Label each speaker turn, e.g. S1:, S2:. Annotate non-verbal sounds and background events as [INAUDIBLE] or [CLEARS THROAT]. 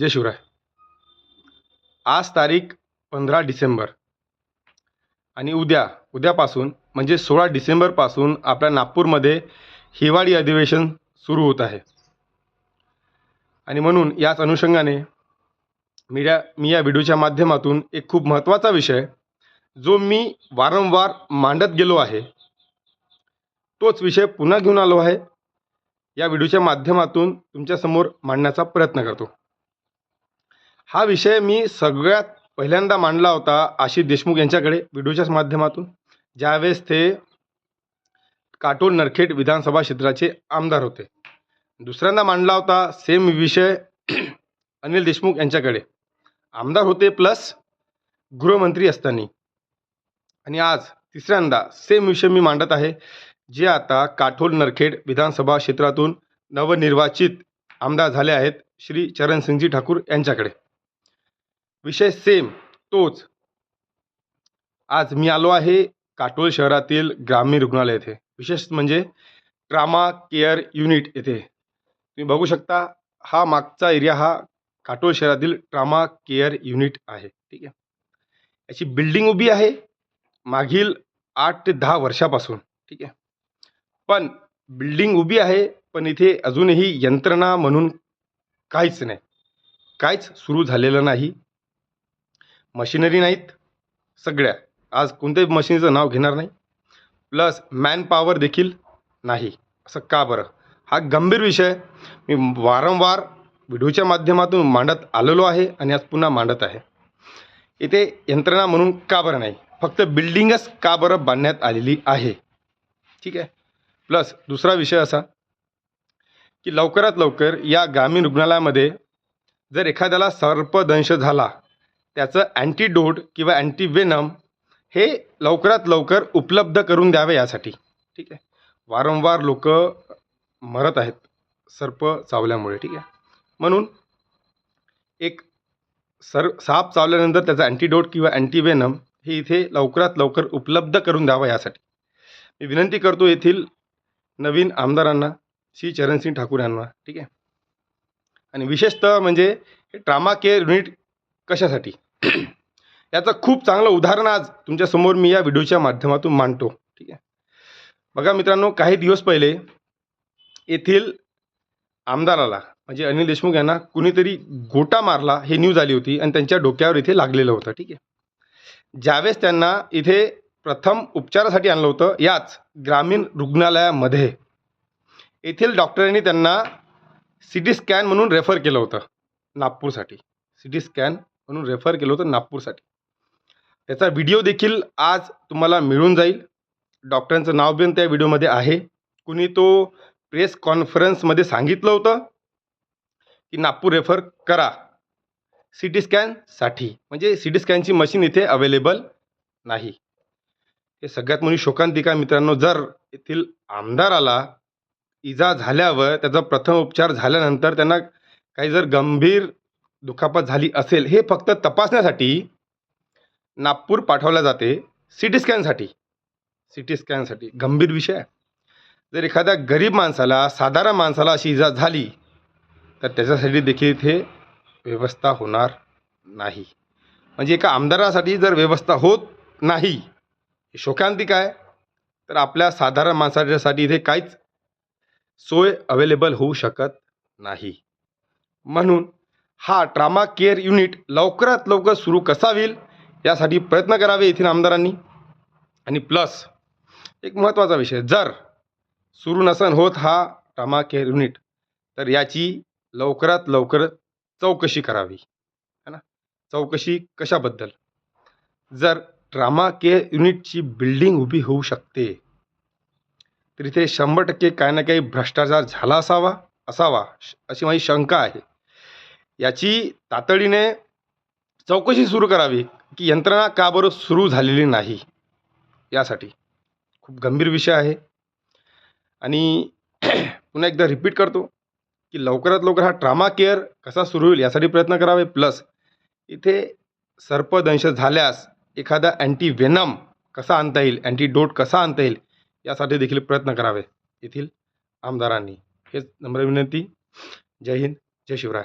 S1: जय शिवराय. आज तारीख पंधरा डिसेंबर. आणि उद्या उद्यापासून म्हणजे सोळा डिसेंबरपासून आपल्या नागपूरमध्ये हिवाळी अधिवेशन सुरू होत आहे. आणि म्हणून याच अनुषंगाने मीडिया मी या व्हिडिओच्या माध्यमातून एक खूप महत्त्वाचा विषय जो मी वारंवार मांडत गेलो आहे तोच विषय पुन्हा घेऊन आलो आहे. या व्हिडिओच्या माध्यमातून तुमच्यासमोर मांडण्याचा प्रयत्न करतो. हा विषय मी सगळ्यात पहिल्यांदा मांडला होता आशिष देशमुख यांच्याकडे व्हिडिओच्याच माध्यमातून. ज्यावेळेस ते काटोल नरखेड विधानसभा क्षेत्राचे आमदार होते. दुसऱ्यांदा मांडला होता सेम विषय [CLEARS THROAT] अनिल देशमुख यांच्याकडे. आमदार होते प्लस गृहमंत्री असताना. आणि आज तिसऱ्यांदा सेम विषय मी मांडत आहे जे आता काठोल नरखेड विधानसभा क्षेत्रातून नवनिर्वाचित आमदार झाले आहेत श्री चरणसिंगजी ठाकूर यांच्याकडे. विषय सेम तोच. आज मी आलो आहे काटोल शहरातील ग्रामीण रुग्णालय येथे. विशेष म्हणजे ट्रामा केअर युनिट येथे. तुम्ही बघू शकता हा मागचा एरिया हा काटोल शहरातील ट्रामा केअर युनिट आहे. ठीक आहे. याची बिल्डिंग उभी आहे मागील आठ ते दहा वर्षापासून. ठीक आहे. पण बिल्डिंग उभी आहे पण इथे अजूनही यंत्रणा म्हणून काहीच नाही. काहीच सुरू झालेलं नाही. मशिनरी नाहीत सगळ्या. आज कोणत्याही मशीनचं नाव घेणार नाही. प्लस मॅन पॉवर देखील नाही. असं का बरं? हा गंभीर विषय. मी वारंवार व्हिडिओच्या माध्यमातून मांडत आलेलो आहे आणि आज पुन्हा मांडत आहे. इथे यंत्रणा म्हणून का बरं नाही? फक्त बिल्डिंगच का बरं बांधण्यात आलेली आहे? ठीक आहे? प्लस दुसरा विषय असा की लवकरात लवकर या ग्रामीण रुग्णालयामध्ये जर एखाद्याला सर्पदंश झाला त्याचं अँटीडोट किंवा अँटीवेनम हे लवकरात लवकर उपलब्ध करून द्यावे यासाठी. ठीक आहे? वारंवार लोक मरत आहेत सर्प चावल्यामुळे. ठीक आहे? म्हणून एक सर साप चावल्यानंतर त्याचा अँटीडोट किंवा अँटीवेनम हे इथे लवकरात लवकर उपलब्ध करून द्यावं यासाठी. मी विनंती करतो येथील नवीन आमदारांना श्री चरणसिंग ठाकूर यांना. ठीक आहे? आणि विशेषतः म्हणजे हे ट्रामा केअर युनिट कशासाठी? [CLEARS THROAT] याचं खूप चांगलं उदाहरण आज तुमच्यासमोर मी या व्हिडिओच्या माध्यमातून मांडतो. ठीक आहे? बघा मित्रांनो काही दिवस पहिले येथील आमदाराला म्हणजे अनिल देशमुख यांना कुणीतरी गोटा मारला हे न्यूज आली होती आणि त्यांच्या डोक्यावर इथे लागलेलं होतं. ठीक आहे? ज्यावेळेस त्यांना इथे प्रथम उपचारासाठी आणलं होतं याच ग्रामीण रुग्णालयामध्ये येथील डॉक्टरांनी त्यांना सी टी स्कॅन म्हणून रेफर केलं होतं नागपूरसाठी. सी टी स्कॅन म्हणून रेफर केलं होतं नागपूरसाठी. त्याचा व्हिडिओ देखील आज तुम्हाला मिळून जाईल. डॉक्टरांचं नाव पण त्या व्हिडिओमध्ये आहे. कुणी तो प्रेस कॉन्फरन्समध्ये सांगितलं होतं की नागपूर रेफर करा. सी टी स्कॅनसाठी म्हणजे सी टी स्कॅनची मशीन इथे अवेलेबल नाही. हे सगळ्यात मोठी शोकांतिका मित्रांनो जर येथील आमदाराला इजा झाल्यावर त्याचा प्रथम उपचार झाल्यानंतर त्यांना काही जर गंभीर दुखापत झाली असेल हे फक्त तपासण्यासाठी नागपूर पाठवल्या जाते सी टी स्कॅनसाठी सी टी स्कॅनसाठी गंभीर विषय. आहे जर एखाद्या गरीब माणसाला साधारण माणसाला अशी इजा झाली तर त्याच्यासाठी देखील इथे व्यवस्था होणार नाही. म्हणजे एका आमदारासाठी जर व्यवस्था होत नाही ही शोकांतिक आहे तर आपल्या साधारण माणसाच्यासाठी इथे काहीच सोय अवेलेबल होऊ शकत नाही. म्हणून हा ट्रामा केअर युनिट लवकरात लवकर सुरू कसा होईल यासाठी प्रयत्न करावे येथील आमदारांनी. आणि प्लस एक महत्त्वाचा विषय जर सुरू नसन होत हा ट्रामा केअर युनिट तर याची लवकरात लवकर चौकशी करावी. है ना? चौकशी कशाबद्दल? जर ट्रामा केअर युनिटची बिल्डिंग उभी होऊ शकते तर इथे शंभर टक्के काही ना काही भ्रष्टाचार झाला असावा असावा अशी माझी शंका आहे. याची तातडीने चौकशी सुरू करावी की यंत्रणा का बरं सुरू झालेली नाही यासाठी. खूप गंभीर विषय आहे. आणि [CLEARS THROAT] पुन्हा एकदा रिपीट करतो की लवकरात लवकर हा ट्रामा केअर कसा सुरू होईल यासाठी प्रयत्न करावे. प्लस इथे सर्पदंश झाल्यास एखादा अँटी वेनम कसा आणता येईल अँटीडोट कसा आणता येईल यासाठी देखील प्रयत्न करावे. येथील आमदारांनी. हेच नम्र विनंती. जय हिंद जय शिवराय.